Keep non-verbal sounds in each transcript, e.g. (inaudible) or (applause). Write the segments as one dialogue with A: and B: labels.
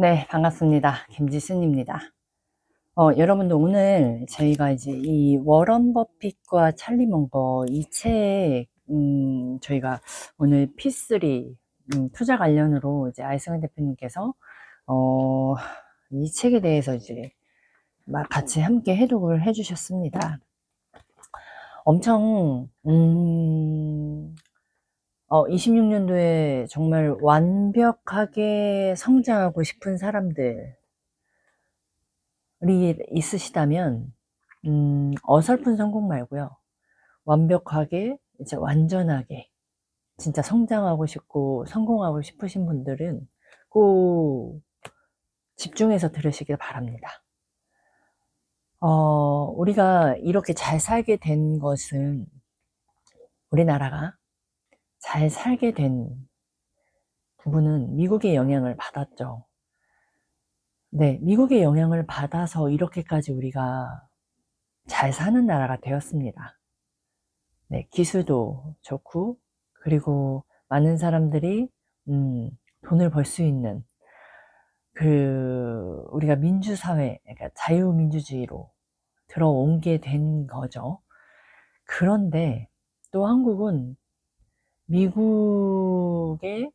A: 네, 반갑습니다. 김지순입니다. 어, 여러분들 오늘 저희가 이제 이 워런 버핏과 찰리 몽버 이 책, 음, 저희가 오늘 P3 음, 투자 관련으로 이제 아이승환 대표님께서 어, 이 책에 대해서 이제 막 같이 함께 해독을 해주셨습니다. 엄청 음, 어, 26년도에 정말 완벽하게 성장하고 싶은 사람들이 있으시다면, 음, 어설픈 성공 말고요. 완벽하게, 이제 완전하게, 진짜 성장하고 싶고 성공하고 싶으신 분들은 꼭 집중해서 들으시길 바랍니다. 어, 우리가 이렇게 잘 살게 된 것은 우리나라가 잘 살게 된 부분은 미국의 영향을 받았죠. 네, 미국의 영향을 받아서 이렇게까지 우리가 잘 사는 나라가 되었습니다. 네, 기술도 좋고, 그리고 많은 사람들이, 음, 돈을 벌 수 있는, 그, 우리가 민주사회, 그러니까 자유민주주의로 들어온 게 된 거죠. 그런데 또 한국은 미국의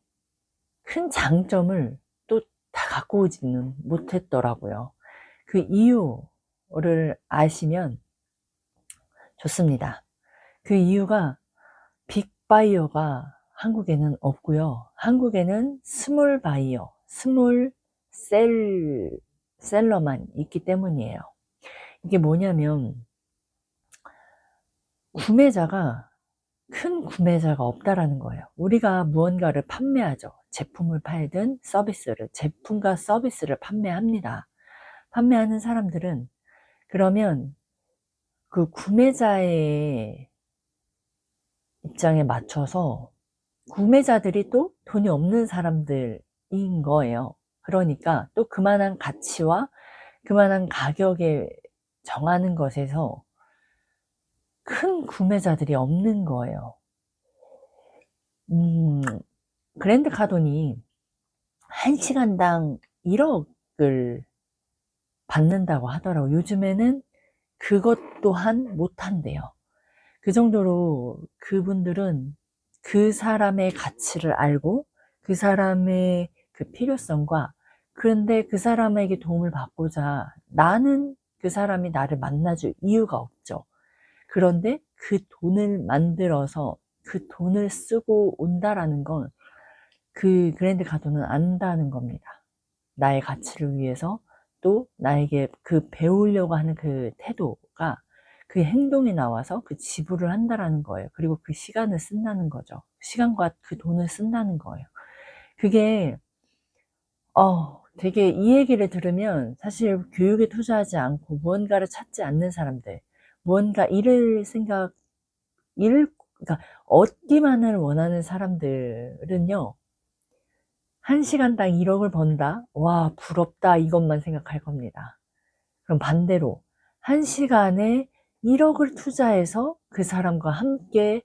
A: 큰 장점을 또 다 갖고 오지는 못했더라고요. 그 이유를 아시면 좋습니다. 그 이유가 빅바이어가 한국에는 없고요. 한국에는 스몰 바이어, 스몰 셀, 셀러만 있기 때문이에요. 이게 뭐냐면 구매자가 큰 구매자가 없다라는 거예요. 우리가 무언가를 판매하죠. 제품을 팔든 서비스를, 제품과 서비스를 판매합니다. 판매하는 사람들은 그러면 그 구매자의 입장에 맞춰서 구매자들이 또 돈이 없는 사람들인 거예요. 그러니까 또 그만한 가치와 그만한 가격에 정하는 것에서 큰 구매자들이 없는 거예요. 음, 그랜드 카돈이 1시간당 1억을 받는다고 하더라고. 요즘에는 그것 또한 못한대요. 그 정도로 그분들은 그 사람의 가치를 알고 그 사람의 그 필요성과 그런데 그 사람에게 도움을 받고자 나는 그 사람이 나를 만나줄 이유가 없죠. 그런데 그 돈을 만들어서 그 돈을 쓰고 온다라는 건 그 그랜드 가도는 안다는 겁니다. 나의 가치를 위해서 또 나에게 그 배우려고 하는 그 태도가 그 행동이 나와서 그 지불을 한다라는 거예요. 그리고 그 시간을 쓴다는 거죠. 시간과 그 돈을 쓴다는 거예요. 그게 어 되게 이 얘기를 들으면 사실 교육에 투자하지 않고 무언가를 찾지 않는 사람들 뭔가 일을 생각, 일, 그러니까 얻기만을 원하는 사람들은요, 한 시간당 1억을 번다? 와, 부럽다. 이것만 생각할 겁니다. 그럼 반대로, 한 시간에 1억을 투자해서 그 사람과 함께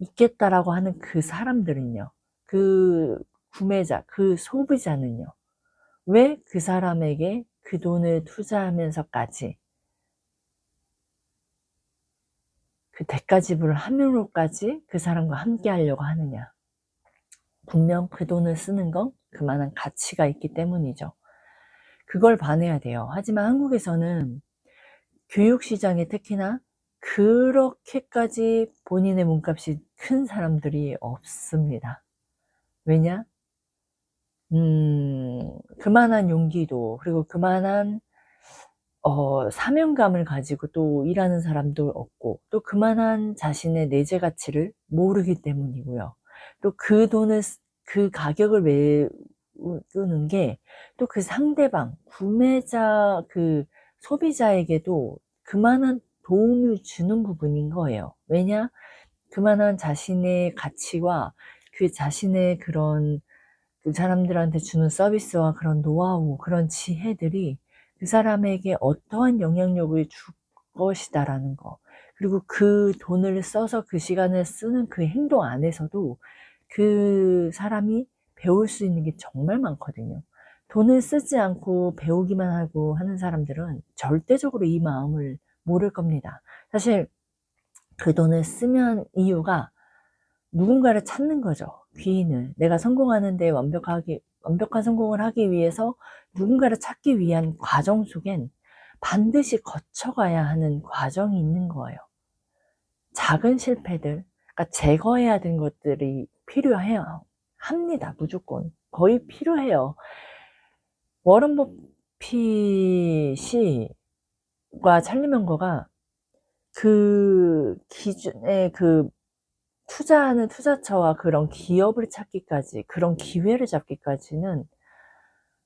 A: 있겠다라고 하는 그 사람들은요, 그 구매자, 그 소비자는요, 왜 그 사람에게 그 돈을 투자하면서까지 그 대가 지불을 함으로까지 그 사람과 함께 하려고 하느냐. 분명 그 돈을 쓰는 건 그만한 가치가 있기 때문이죠. 그걸 반해야 돼요. 하지만 한국에서는 교육시장에 특히나 그렇게까지 본인의 몸값이 큰 사람들이 없습니다. 왜냐? 음, 그만한 용기도, 그리고 그만한 어, 사명감을 가지고 또 일하는 사람도 없고, 또 그만한 자신의 내재 가치를 모르기 때문이고요. 또 그 돈을, 그 가격을 외우는 게, 또 그 상대방, 구매자, 그 소비자에게도 그만한 도움을 주는 부분인 거예요. 왜냐? 그만한 자신의 가치와 그 자신의 그런 그 사람들한테 주는 서비스와 그런 노하우, 그런 지혜들이 그 사람에게 어떠한 영향력을 줄 것이다라는 거. 그리고 그 돈을 써서 그 시간을 쓰는 그 행동 안에서도 그 사람이 배울 수 있는 게 정말 많거든요. 돈을 쓰지 않고 배우기만 하고 하는 사람들은 절대적으로 이 마음을 모를 겁니다. 사실 그 돈을 쓰면 이유가 누군가를 찾는 거죠. 귀인을. 내가 성공하는데 완벽하게, 완벽한 성공을 하기 위해서 누군가를 찾기 위한 과정 속엔 반드시 거쳐가야 하는 과정이 있는 거예요. 작은 실패들, 그러니까 제거해야 되는 것들이 필요해요. 합니다, 무조건. 거의 필요해요. 워런 버핏이,과 찰리 명거가 그 기준의 그 투자하는 투자처와 그런 기업을 찾기까지, 그런 기회를 잡기까지는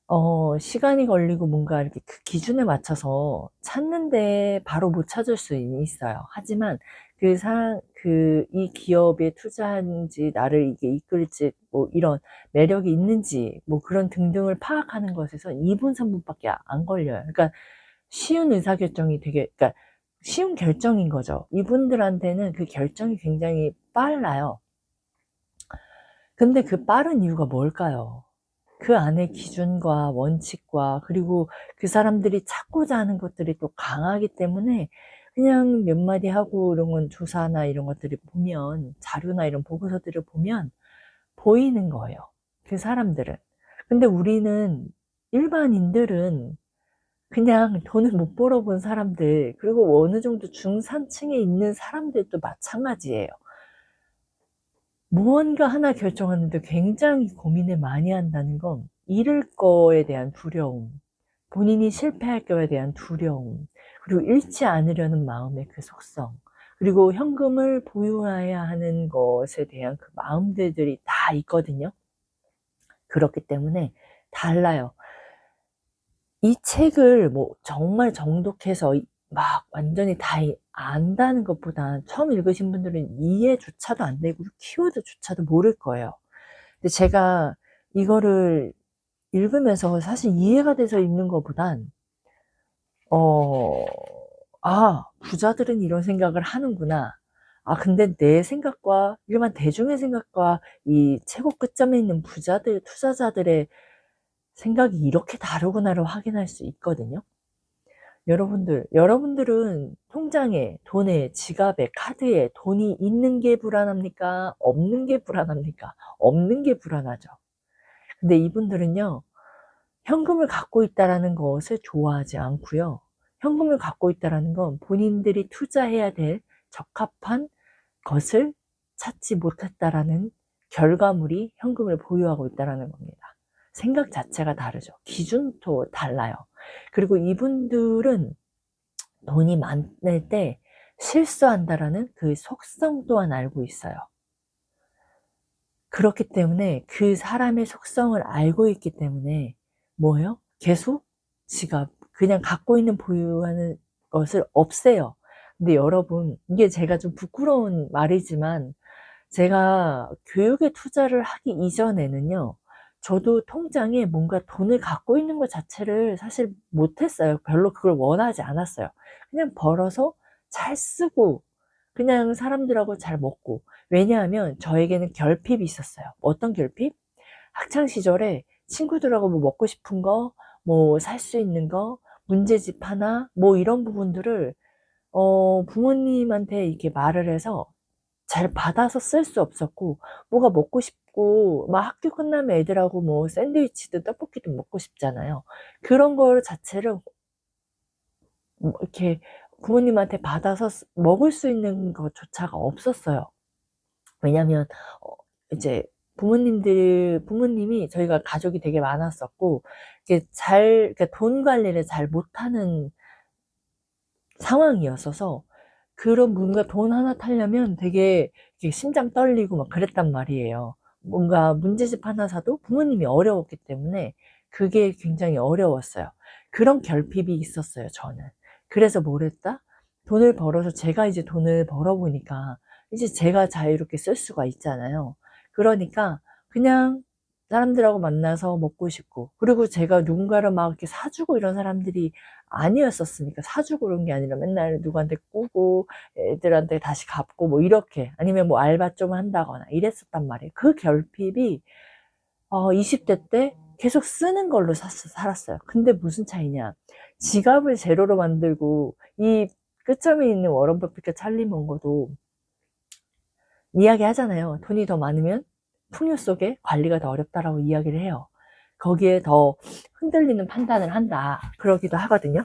A: 어, 시간이 걸리고 뭔가 이렇게 그 기준에 맞춰서 찾는데 바로 못 찾을 수 있어요. 하지만 그 사, 그, 이 기업에 투자한지, 나를 이게 이끌지, 뭐 이런 매력이 있는지, 뭐 그런 등등을 파악하는 것에서 2분, 3분밖에 안 걸려요. 그러니까 쉬운 의사결정이 되게, 그러니까 쉬운 결정인 거죠. 이분들한테는 그 결정이 굉장히 빨라요. 근데 그 빠른 이유가 뭘까요? 그 안에 기준과 원칙과 그리고 그 사람들이 찾고자 하는 것들이 또 강하기 때문에 그냥 몇 마디 하고 이런 건 조사나 이런 것들이 보면 자료나 이런 보고서들을 보면 보이는 거예요. 그 사람들은. 근데 우리는 일반인들은 그냥 돈을 못 벌어본 사람들 그리고 어느 정도 중산층에 있는 사람들도 마찬가지예요. 무언가 하나 결정하는데 굉장히 고민을 많이 한다는 건 잃을 거에 대한 두려움, 본인이 실패할 거에 대한 두려움, 그리고 잃지 않으려는 마음의 그 속성, 그리고 현금을 보유해야 하는 것에 대한 그 마음들이 다 있거든요. 그렇기 때문에 달라요. 이 책을 뭐 정말 정독해서 막 완전히 다 안다는 것보다 처음 읽으신 분들은 이해조차도 안 되고 키워드조차도 모를 거예요. 근데 제가 이거를 읽으면서 사실 이해가 돼서 읽는 것보단 어, 아, 부자들은 이런 생각을 하는구나. 아, 근데 내 생각과 일반 대중의 생각과 이 최고 끝점에 있는 부자들, 투자자들의 생각이 이렇게 다르구나를 확인할 수 있거든요. 여러분들, 여러분들은 통장에, 돈에, 지갑에, 카드에 돈이 있는 게 불안합니까? 없는 게 불안합니까? 없는 게 불안하죠. 근데 이분들은요, 현금을 갖고 있다라는 것을 좋아하지 않고요. 현금을 갖고 있다라는 건 본인들이 투자해야 될 적합한 것을 찾지 못했다라는 결과물이 현금을 보유하고 있다라는 겁니다. 생각 자체가 다르죠. 기준도 달라요. 그리고 이분들은 돈이 많을 때 실수한다라는 그 속성 또한 알고 있어요. 그렇기 때문에 그 사람의 속성을 알고 있기 때문에 뭐예요? 계속 지갑 그냥 갖고 있는 보유하는 것을 없애요. 근데 여러분 이게 제가 좀 부끄러운 말이지만 제가 교육에 투자를 하기 이전에는요 저도 통장에 뭔가 돈을 갖고 있는 것 자체를 사실 못했어요. 별로 그걸 원하지 않았어요. 그냥 벌어서 잘 쓰고, 그냥 사람들하고 잘 먹고. 왜냐하면 저에게는 결핍이 있었어요. 어떤 결핍? 학창 시절에 친구들하고 뭐 먹고 싶은 거, 뭐 살 수 있는 거, 문제집 하나, 뭐 이런 부분들을, 어, 부모님한테 이렇게 말을 해서 잘 받아서 쓸 수 없었고, 뭐가 먹고 싶 싶고 막 학교 끝나면 애들하고 뭐 샌드위치든 떡볶이든 먹고 싶잖아요. 그런 거 자체를 뭐 이렇게 부모님한테 받아서 먹을 수 있는 것조차가 없었어요. 왜냐면 어 이제 부모님들 부모님이 저희가 가족이 되게 많았었고 이게 잘 그러니까 돈 관리를 잘 못하는 상황이었어서 그런 뭔가 돈 하나 타려면 되게 심장 떨리고 막 그랬단 말이에요. 뭔가 문제집 하나 사도 부모님이 어려웠기 때문에 그게 굉장히 어려웠어요. 그런 결핍이 있었어요, 저는. 그래서 뭘 했다? 돈을 벌어서 제가 이제 돈을 벌어보니까 이제 제가 자유롭게 쓸 수가 있잖아요. 그러니까 그냥 사람들하고 만나서 먹고 싶고 그리고 제가 누군가를 막 이렇게 사주고 이런 사람들이 아니었었으니까 사주고 그런 게 아니라 맨날 누구한테 꾸고 애들한테 다시 갚고 뭐 이렇게 아니면 뭐 알바 좀 한다거나 이랬었단 말이에요. 그 결핍이 어 20대 때 계속 쓰는 걸로 사, 살았어요. 근데 무슨 차이냐? 지갑을 제로로 만들고 이 끝점에 있는 워런 버핏과 찰리 먼거도 이야기 하잖아요. 돈이 더 많으면 풍요 속에 관리가 더 어렵다라고 이야기를 해요. 거기에 더 흔들리는 판단을 한다. 그러기도 하거든요.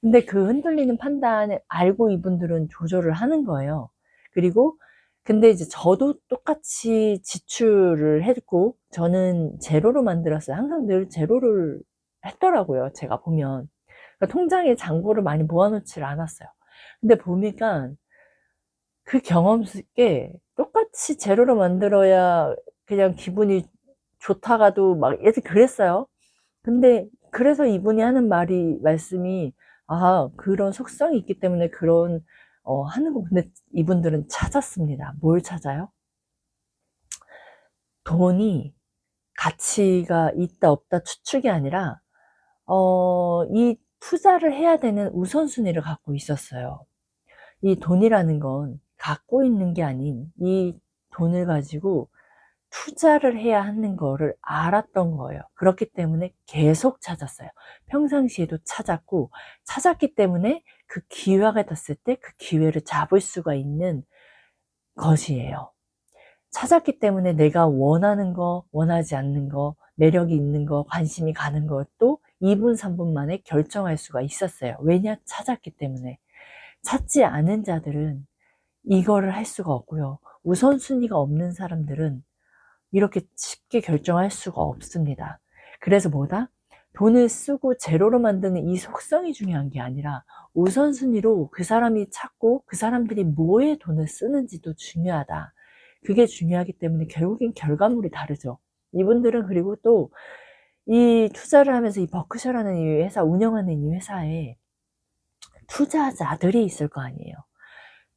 A: 근데 그 흔들리는 판단을 알고 이분들은 조절을 하는 거예요. 그리고 근데 이제 저도 똑같이 지출을 했고 저는 제로로 만들었어요. 항상 늘 제로를 했더라고요. 제가 보면 그러니까 통장에 잔고를 많이 모아놓지를 않았어요. 근데 보니까 그 경험 속에 똑같이 제로로 만들어야 그냥 기분이 좋다가도 막 예전 그랬어요. 근데 그래서 이분이 하는 말이 말씀이 아 그런 속성이 있기 때문에 그런 어, 하는 거 근데 이분들은 찾았습니다. 뭘 찾아요? 돈이 가치가 있다 없다 추측이 아니라 어, 이 투자를 해야 되는 우선순위를 갖고 있었어요. 이 돈이라는 건 갖고 있는 게 아닌 이 돈을 가지고 투자를 해야 하는 거를 알았던 거예요. 그렇기 때문에 계속 찾았어요. 평상시에도 찾았고, 찾았기 때문에 그 기회가 떴을 때 그 기회를 잡을 수가 있는 것이에요. 찾았기 때문에 내가 원하는 거, 원하지 않는 거, 매력이 있는 거, 관심이 가는 것도 2분, 3분 만에 결정할 수가 있었어요. 왜냐? 찾았기 때문에. 찾지 않은 자들은 이거를 할 수가 없고요. 우선순위가 없는 사람들은 이렇게 쉽게 결정할 수가 없습니다. 그래서 뭐다? 돈을 쓰고 제로로 만드는 이 속성이 중요한 게 아니라 우선순위로 그 사람이 찾고 그 사람들이 뭐에 돈을 쓰는지도 중요하다. 그게 중요하기 때문에 결국엔 결과물이 다르죠. 이분들은 그리고 또 이 투자를 하면서 이 버크셔라는 이 회사 운영하는 이 회사에 투자자들이 있을 거 아니에요.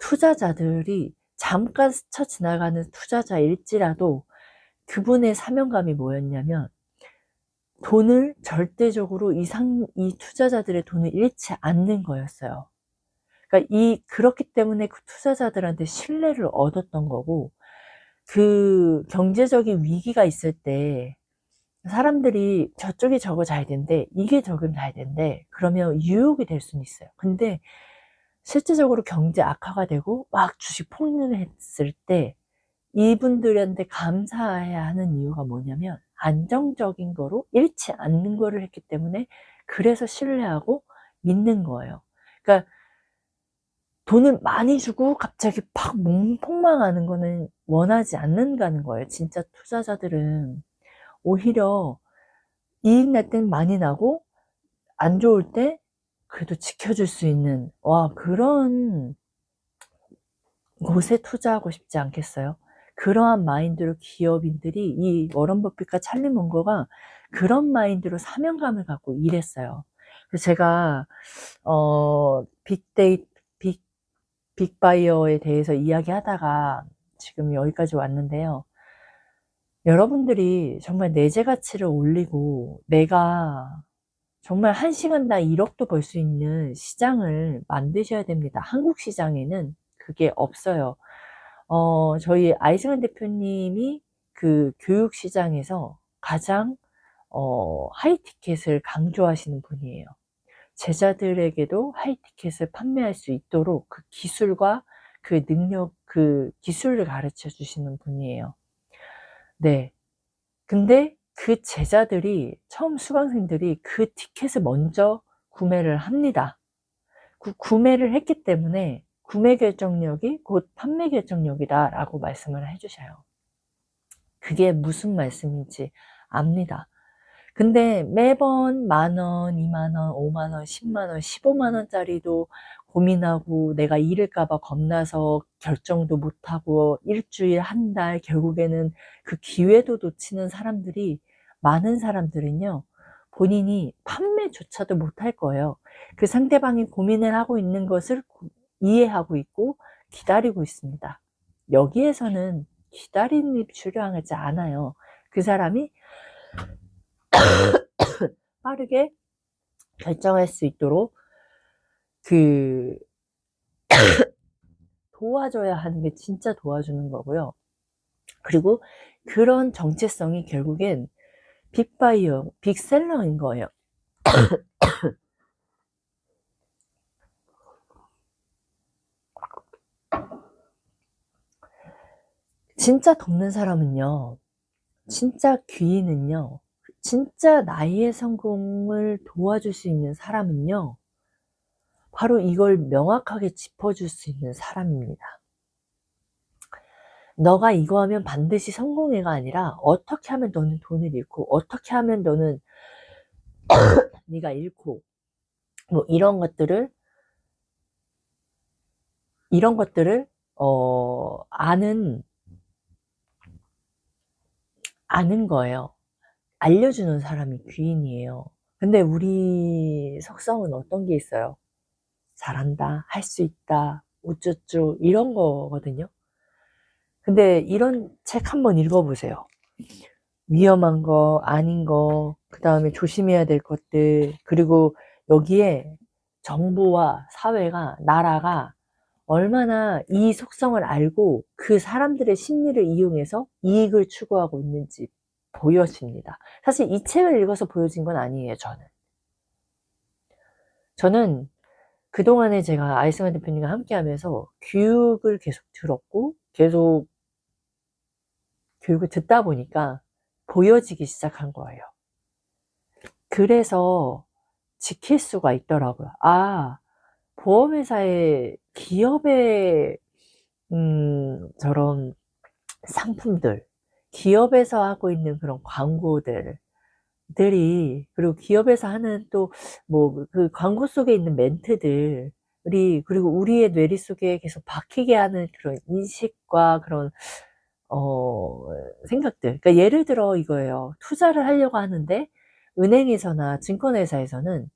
A: 투자자들이 잠깐 스쳐 지나가는 투자자일지라도 그분의 사명감이 뭐였냐면 돈을 절대적으로 이상 이 투자자들의 돈을 잃지 않는 거였어요. 그러니까 이 그렇기 때문에 그 투자자들한테 신뢰를 얻었던 거고 그 경제적인 위기가 있을 때 사람들이 저쪽이 저거 잘 된대 이게 저금 잘 된대 그러면 유혹이 될 수는 있어요. 근데 실제적으로 경제 악화가 되고 막 주식 폭등했을 때 이분들한테 감사해야 하는 이유가 뭐냐면 안정적인 거로 잃지 않는 거를 했기 때문에 그래서 신뢰하고 믿는 거예요. 그러니까 돈을 많이 주고 갑자기 팍 폭망하는 거는 원하지 않는다는 거예요. 진짜 투자자들은 오히려 이익 날 땐 많이 나고 안 좋을 때 그래도 지켜줄 수 있는 와 그런 곳에 투자하고 싶지 않겠어요? 그러한 마인드로 기업인들이 이 워런 버핏과 찰리 먼거가 그런 마인드로 사명감을 갖고 일했어요. 그래서 제가 어 빅데이 빅 빅바이어에 대해서 이야기하다가 지금 여기까지 왔는데요. 여러분들이 정말 내재 가치를 올리고 내가 정말 한 시간당 1억도 벌 수 있는 시장을 만드셔야 됩니다. 한국 시장에는 그게 없어요. 어, 저희 아이승환 대표님이 그 교육 시장에서 가장 어, 하이티켓을 강조하시는 분이에요. 제자들에게도 하이티켓을 판매할 수 있도록 그 기술과 그 능력, 그 기술을 가르쳐 주시는 분이에요. 네. 근데 그 제자들이, 처음 수강생들이 그 티켓을 먼저 구매를 합니다. 그 구매를 했기 때문에 구매 결정력이 곧 판매 결정력이다 라고 말씀을 해주셔요. 그게 무슨 말씀인지 압니다. 근데 매번 만 원, 이만 원, 오만 원, 십만 원, 십오만 원짜리도 고민하고 내가 잃을까봐 겁나서 결정도 못하고 일주일, 한 달, 결국에는 그 기회도 놓치는 사람들이 많은 사람들은요, 본인이 판매조차도 못할 거예요. 그 상대방이 고민을 하고 있는 것을 이해하고 있고 기다리고 있습니다. 여기에서는 기다림이 필요하지 않아요. 그 사람이 (coughs) 빠르게 결정할 수 있도록 그 (coughs) 도와줘야 하는 게 진짜 도와주는 거고요. 그리고 그런 정체성이 결국엔 빅바이어, 빅셀러인 거예요. (coughs) 진짜 돕는 사람은요, 진짜 귀인은요, 진짜 나의 성공을 도와줄 수 있는 사람은요, 바로 이걸 명확하게 짚어줄 수 있는 사람입니다. 너가 이거 하면 반드시 성공해가 아니라 어떻게 하면 너는 돈을 잃고 어떻게 하면 너는 (coughs) 네가 잃고 뭐 이런 것들을 이런 것들을 어 아는 아는 거예요. 알려주는 사람이 귀인이에요. 근데 우리 속성은 어떤 게 있어요? 잘한다, 할 수 있다, 우쭈쭈 이런 거거든요. 근데 이런 책 한번 읽어보세요. 위험한 거, 아닌 거, 그 다음에 조심해야 될 것들, 그리고 여기에 정부와 사회가, 나라가 얼마나 이 속성을 알고 그 사람들의 심리를 이용해서 이익을 추구하고 있는지 보여집니다. 사실 이 책을 읽어서 보여진 건 아니에요, 저는. 저는 그동안에 제가 아이승환 대표님과 함께 하면서 교육을 계속 들었고, 계속 교육을 듣다 보니까 보여지기 시작한 거예요. 그래서 지킬 수가 있더라고요. 아, 보험회사의 기업의 음, 저런 상품들, 기업에서 하고 있는 그런 광고들, 들이 그리고 기업에서 하는 또 뭐 그 광고 속에 있는 멘트들이 그리고 우리의 뇌리 속에 계속 박히게 하는 그런 인식과 그런 어 생각들. 그러니까 예를 들어 이거예요. 투자를 하려고 하는데 은행에서나 증권회사에서는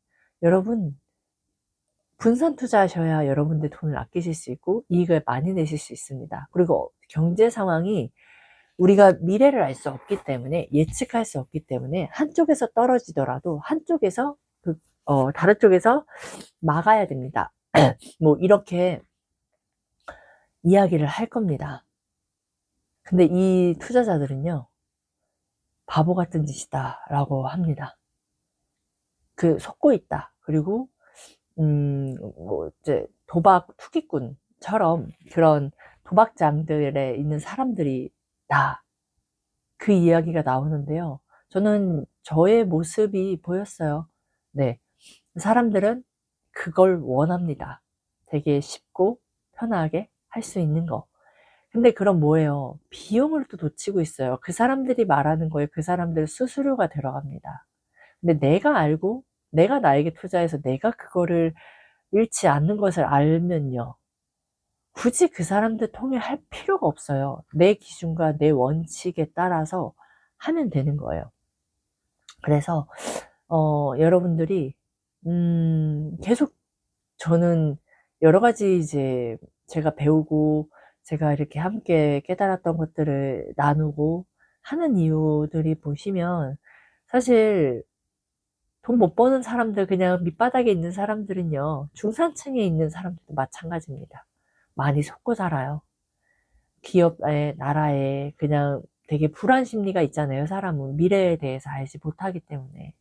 A: 여러분 분산 투자하셔야 여러분들 돈을 아끼실 수 있고 이익을 많이 내실 수 있습니다. 그리고 경제 상황이 우리가 미래를 알 수 없기 때문에 예측할 수 없기 때문에 한쪽에서 떨어지더라도 한쪽에서 그, 어, 다른 쪽에서 막아야 됩니다. (clears throat) 뭐 이렇게 이야기를 할 겁니다. 근데 이 투자자들은요, 바보 같은 짓이다 라고 합니다. 그 속고 있다. 그리고 음, 뭐 이제 도박 투기꾼처럼 그런 도박장들에 있는 사람들이 다그 이야기가 나오는데요. 저는 저의 모습이 보였어요. 네. 사람들은 그걸 원합니다. 되게 쉽고 편하게 할 수 있는 거. 근데 그럼 뭐예요? 비용을 또 놓치고 있어요. 그 사람들이 말하는 거에 그 사람들 수수료가 들어갑니다. 근데 내가 알고 내가 나에게 투자해서 내가 그거를 잃지 않는 것을 알면요. 굳이 그 사람들 통해 할 필요가 없어요. 내 기준과 내 원칙에 따라서 하면 되는 거예요. 그래서 어, 여러분들이 음, 계속 저는 여러 가지 이제 제가 배우고 제가 이렇게 함께 깨달았던 것들을 나누고 하는 이유들이 보시면 사실 돈 못 버는 사람들 그냥 밑바닥에 있는 사람들은요 중산층에 있는 사람들도 마찬가지입니다. 많이 속고 살아요. 기업에, 나라에 그냥 되게 불안 심리가 있잖아요. 사람은 미래에 대해서 알지 못하기 때문에.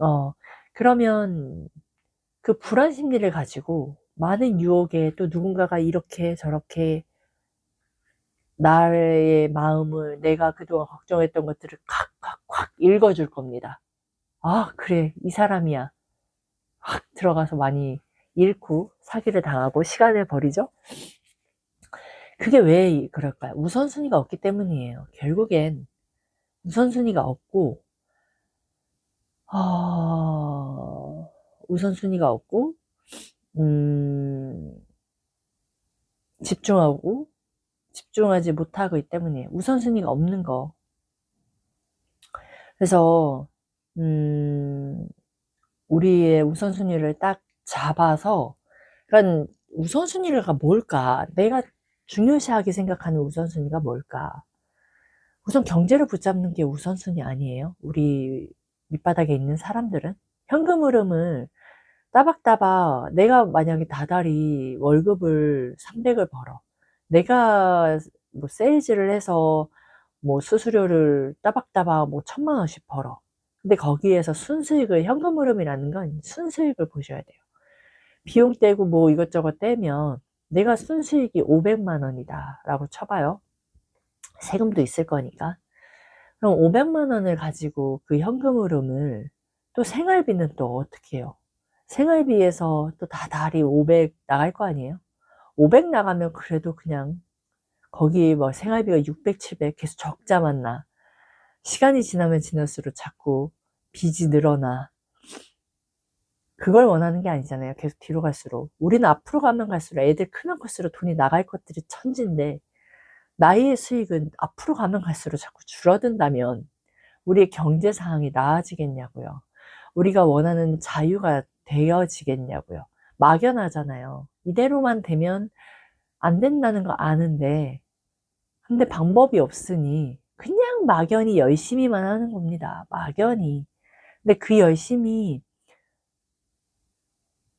A: 어, 그러면 그 불안 심리를 가지고 많은 유혹에 또 누군가가 이렇게 저렇게 나의 마음을 내가 그동안 걱정했던 것들을 콱콱콱 읽어줄 겁니다. 아, 그래. 이 사람이야. 확 들어가서 많이 잃고 사기를 당하고 시간을 버리죠. 그게 왜 그럴까요? 우선순위가 없기 때문이에요. 결국엔 우선순위가 없고 어... 우선순위가 없고 음... 집중하고 집중하지 못하고 있기 때문에 우선순위가 없는 거. 그래서 음... 우리의 우선순위를 딱 잡아서 그러니까 우선순위가 뭘까? 내가 중요시하게 생각하는 우선순위가 뭘까? 우선 경제를 붙잡는 게 우선순위 아니에요? 우리 밑바닥에 있는 사람들은 현금 흐름을 따박따박 내가 만약에 다달이 월급을 300을 벌어 내가 뭐 세일즈를 해서 뭐 수수료를 따박따박 뭐 천만 원씩 벌어. 근데 거기에서 순수익을 현금 흐름이라는 건 순수익을 보셔야 돼요. 비용 떼고 뭐 이것저것 떼면 내가 순수익이 500만 원이다 라고 쳐봐요. 세금도 있을 거니까. 그럼 500만 원을 가지고 그 현금 흐름을 또 생활비는 또 어떻게 해요? 생활비에서 또 다 달이 500 나갈 거 아니에요? 500 나가면 그래도 그냥 거기 뭐 생활비가 600, 700 계속 적자만 나. 시간이 지나면 지날수록 자꾸 빚이 늘어나. 그걸 원하는 게 아니잖아요. 계속 뒤로 갈수록. 우리는 앞으로 가면 갈수록 애들 크면 클수록 돈이 나갈 것들이 천진데, 나의 수익은 앞으로 가면 갈수록 자꾸 줄어든다면, 우리의 경제 상황이 나아지겠냐고요. 우리가 원하는 자유가 되어지겠냐고요. 막연하잖아요. 이대로만 되면 안 된다는 거 아는데, 근데 방법이 없으니, 그냥 막연히 열심히만 하는 겁니다. 막연히. 근데 그 열심히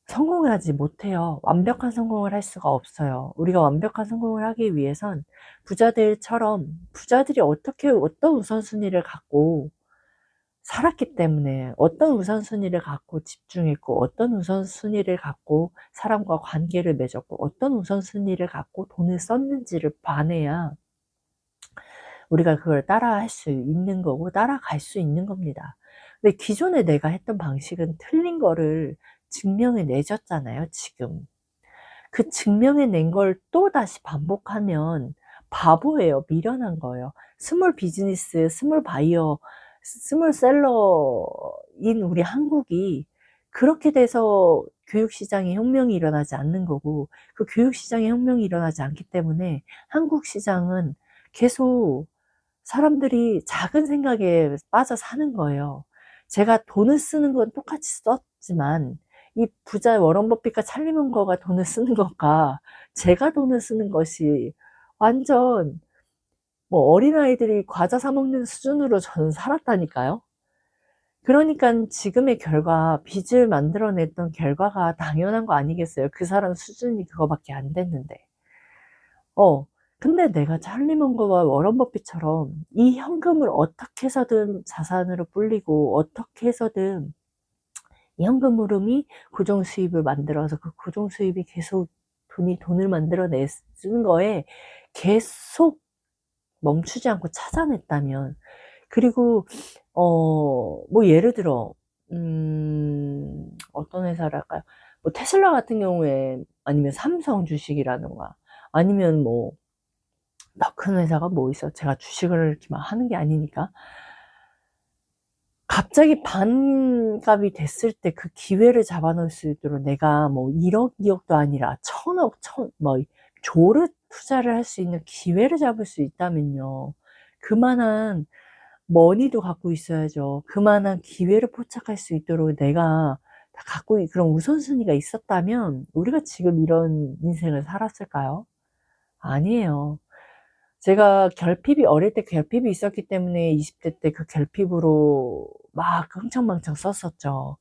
A: 성공하지 못해요. 완벽한 성공을 할 수가 없어요. 우리가 완벽한 성공을 하기 위해선 부자들처럼 부자들이 어떻게 어떤 우선순위를 갖고 살았기 때문에 어떤 우선순위를 갖고 집중했고 어떤 우선순위를 갖고 사람과 관계를 맺었고 어떤 우선순위를 갖고 돈을 썼는지를 봐내야 우리가 그걸 따라 할 수 있는 거고 따라갈 수 있는 겁니다. 근데 기존에 내가 했던 방식은 틀린 거를 증명해 내줬잖아요, 지금. 그 증명해 낸 걸 또 다시 반복하면 바보예요. 미련한 거예요. 스몰 비즈니스, 스몰 바이어, 스몰 셀러인 우리 한국이 그렇게 돼서 교육시장에 혁명이 일어나지 않는 거고 그 교육시장에 혁명이 일어나지 않기 때문에 한국 시장은 계속 사람들이 작은 생각에 빠져 사는 거예요. 제가 돈을 쓰는 건 똑같이 썼지만 이 부자 워런 버핏과 찰리 문거가 돈을 쓰는 것과 제가 돈을 쓰는 것이 완전 뭐 어린아이들이 과자 사 먹는 수준으로 저는 살았다니까요. 그러니까 지금의 결과, 빚을 만들어냈던 결과가 당연한 거 아니겠어요? 그 사람 수준이 그거밖에 안 됐는데. 어, 근데 내가 찰리 문거와 워런 버핏처럼 이 현금을 어떻게 해서든 자산으로 불리고 어떻게 해서든 이 현금 흐름이 고정 수입을 만들어서 그 고정 수입이 계속 돈이 돈을 만들어내 쓰는 거에 계속 멈추지 않고 찾아냈다면 그리고 어 뭐 예를 들어 음 어떤 회사랄까요? 뭐 테슬라 같은 경우에 아니면 삼성 주식이라든가 아니면 뭐 더 큰 회사가 뭐 있어? 제가 주식을 이렇게 막 하는 게 아니니까 갑자기 반값이 됐을 때 그 기회를 잡아놓을 수 있도록 내가 뭐 1억, 2억도 아니라 천억, 천, 뭐 조를 투자를 할 수 있는 기회를 잡을 수 있다면요. 그만한 머니도 갖고 있어야죠. 그만한 기회를 포착할 수 있도록 내가 다 갖고 있- 그런 우선순위가 있었다면 우리가 지금 이런 인생을 살았을까요? 아니에요. 제가 결핍이 어릴 때 결핍이 있었기 때문에 20대 때 그 결핍으로 막 흥청망청 썼었죠.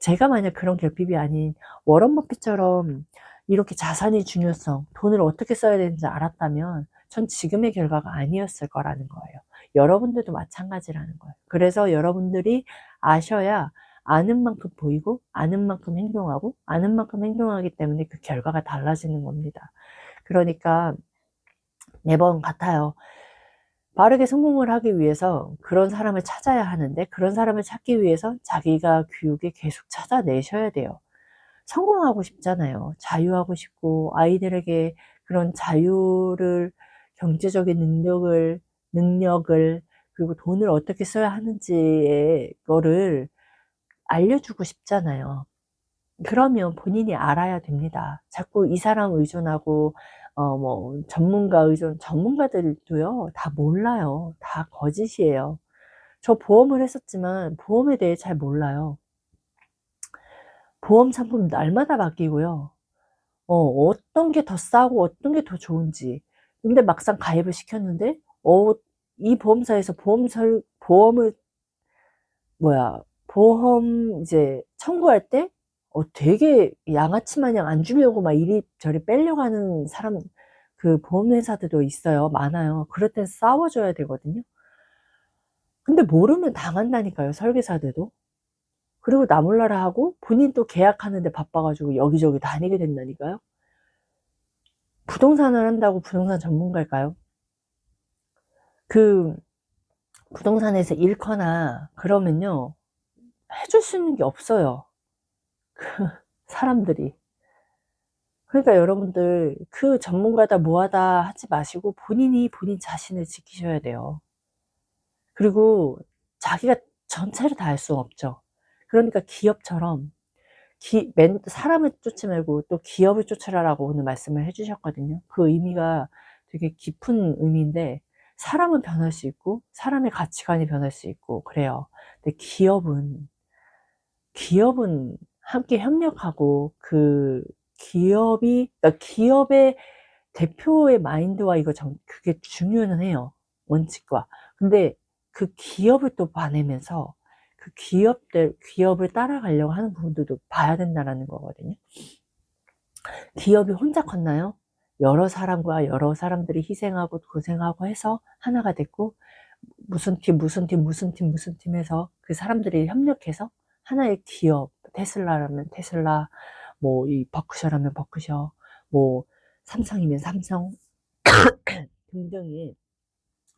A: 제가 만약 그런 결핍이 아닌 워런 버핏처럼 이렇게 자산의 중요성, 돈을 어떻게 써야 되는지 알았다면 전 지금의 결과가 아니었을 거라는 거예요. 여러분들도 마찬가지라는 거예요. 그래서 여러분들이 아셔야 아는 만큼 보이고 아는 만큼 행동하고 아는 만큼 행동하기 때문에 그 결과가 달라지는 겁니다. 그러니까 매번 같아요. 빠르게 성공을 하기 위해서 그런 사람을 찾아야 하는데 그런 사람을 찾기 위해서 자기가 교육에 계속 찾아내셔야 돼요. 성공하고 싶잖아요. 자유하고 싶고 아이들에게 그런 자유를 경제적인 능력을 능력을 그리고 돈을 어떻게 써야 하는지의 거를 알려주고 싶잖아요. 그러면 본인이 알아야 됩니다. 자꾸 이 사람 의존하고 어 뭐 전문가 의존 전문가들도요 다 몰라요. 다 거짓이에요. 저 보험을 했었지만 보험에 대해 잘 몰라요. 보험 상품 날마다 바뀌고요. 어 어떤 게 더 싸고 어떤 게 더 좋은지. 근데 막상 가입을 시켰는데 어 이 보험사에서 보험 설 보험을 뭐야 보험 이제 청구할 때 어 되게 양아치 마냥 안 주려고 막 이리저리 빼려고 하는 사람 그그 보험회사들도 있어요. 많아요. 그럴 땐 싸워줘야 되거든요. 근데 모르면 당한다니까요. 설계사들도. 그리고 나 몰라라 하고 본인 또 계약하는데 바빠가지고 여기저기 다니게 된다니까요. 부동산을 한다고 부동산 전문가일까요? 그 부동산에서 잃거나 그러면요 해줄 수 있는 게 없어요 그 (laughs) 사람들이. 그러니까 여러분들 그 전문가다 뭐하다 하지 마시고 본인이 본인 자신을 지키셔야 돼요. 그리고 자기가 전체를 다 할수 없죠. 그러니까 기업처럼 기, 맨, 사람을 쫓지 말고 또 기업을 쫓으라라고 오늘 말씀을 해주셨거든요. 그 의미가 되게 깊은 의미인데 사람은 변할 수 있고 사람의 가치관이 변할 수 있고 그래요. 근데 기업은 기업은 함께 협력하고 그 기업이 그러니까 기업의 대표의 마인드와 이거 정, 그게 중요는 해요. 원칙과. 근데 그 기업을 또 봐내면서 그 기업들 기업을 따라가려고 하는 부분들도 봐야 된다라는 거거든요. 기업이 혼자 컸나요? 여러 사람과 여러 사람들이 희생하고 고생하고 해서 하나가 됐고 무슨 팀 무슨 팀 무슨 팀 무슨 팀에서 그 사람들이 협력해서 하나의 기업 테슬라라면 테슬라 뭐 이 버크셔라면 버크셔 뭐 삼성이면 삼성 (coughs) 등등의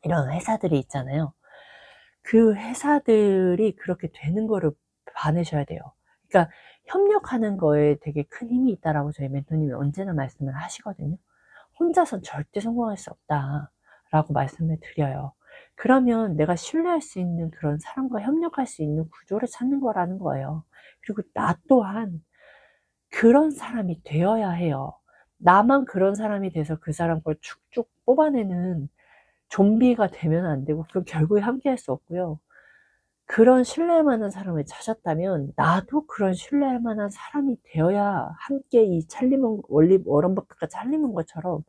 A: 이런 회사들이 있잖아요. 그 회사들이 그렇게 되는 거를 봐내셔야 돼요. 그러니까 협력하는 거에 되게 큰 힘이 있다라고 저희 멘토님이 언제나 말씀을 하시거든요. 혼자선 절대 성공할 수 없다 라고 말씀을 드려요. 그러면 내가 신뢰할 수 있는 그런 사람과 협력할 수 있는 구조를 찾는 거라는 거예요 그리고 나 또한 그런 사람이 되어야 해요 나만 그런 사람이 돼서 그 사람 걸 축축 뽑아내는 좀비가 되면 안 되고 그 결국에 함께 할 수 없고요 그런 신뢰할 만한 사람을 찾았다면 나도 그런 신뢰할 만한 사람이 되어야 함께 이 찰리문 원리 워런 버핏과 찰리문 것처럼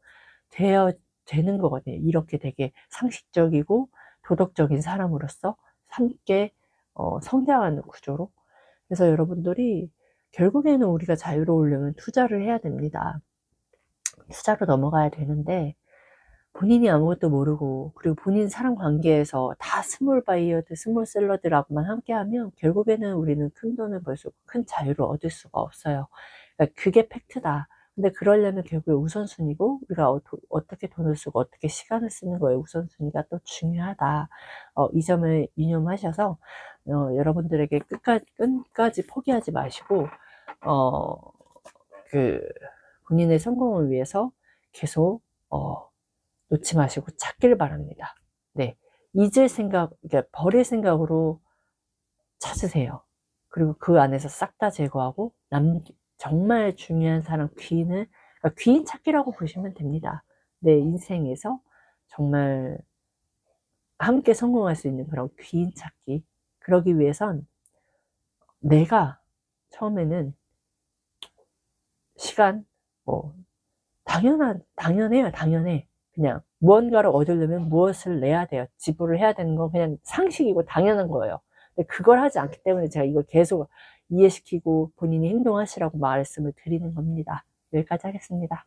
A: 되어 되는 거거든요. 이렇게 되게 상식적이고 도덕적인 사람으로서 함께 어, 성장하는 구조로. 그래서 여러분들이 결국에는 우리가 자유로우려면 투자를 해야 됩니다. 투자로 넘어가야 되는데 본인이 아무것도 모르고 그리고 본인 사람 관계에서 다 스몰 바이어드, 스몰 셀러드라고만 함께하면 결국에는 우리는 큰 돈을 벌 수, 큰 자유를 얻을 수가 없어요. 그러니까 그게 팩트다. 근데 그러려면 결국에 우선순위고 우리가 어, 떻게 돈을 쓰고 어떻게 시간을 쓰는 거에 우선순위가 또 중요하다. 어, 이 점을 유념하셔서 어, 여러분들에게 끝까지, 끝까지 포기하지 마시고 어, 그 본인의 성공을 위해서 계속 어, 놓지 마시고 찾길 바랍니다. 네. 잊을 생각, 그러니까 버릴 생각으로 찾으세요. 그리고 그 안에서 싹 다 제거하고 남, 정말 중요한 사람 귀인을 그러니까 귀인 찾기라고 보시면 됩니다. 내 인생에서 정말 함께 성공할 수 있는 그런 귀인 찾기 그러기 위해선 내가 처음에는 시간 뭐 당연한 당연해요 당연해 그냥 무언가를 얻으려면 무엇을 내야 돼요. 지불을 해야 되는 건 그냥 상식이고 당연한 거예요. 근데 그걸 하지 않기 때문에 제가 이걸 계속 이해시키고 본인이 행동하시라고 말씀을 드리는 겁니다. 여기까지 하겠습니다.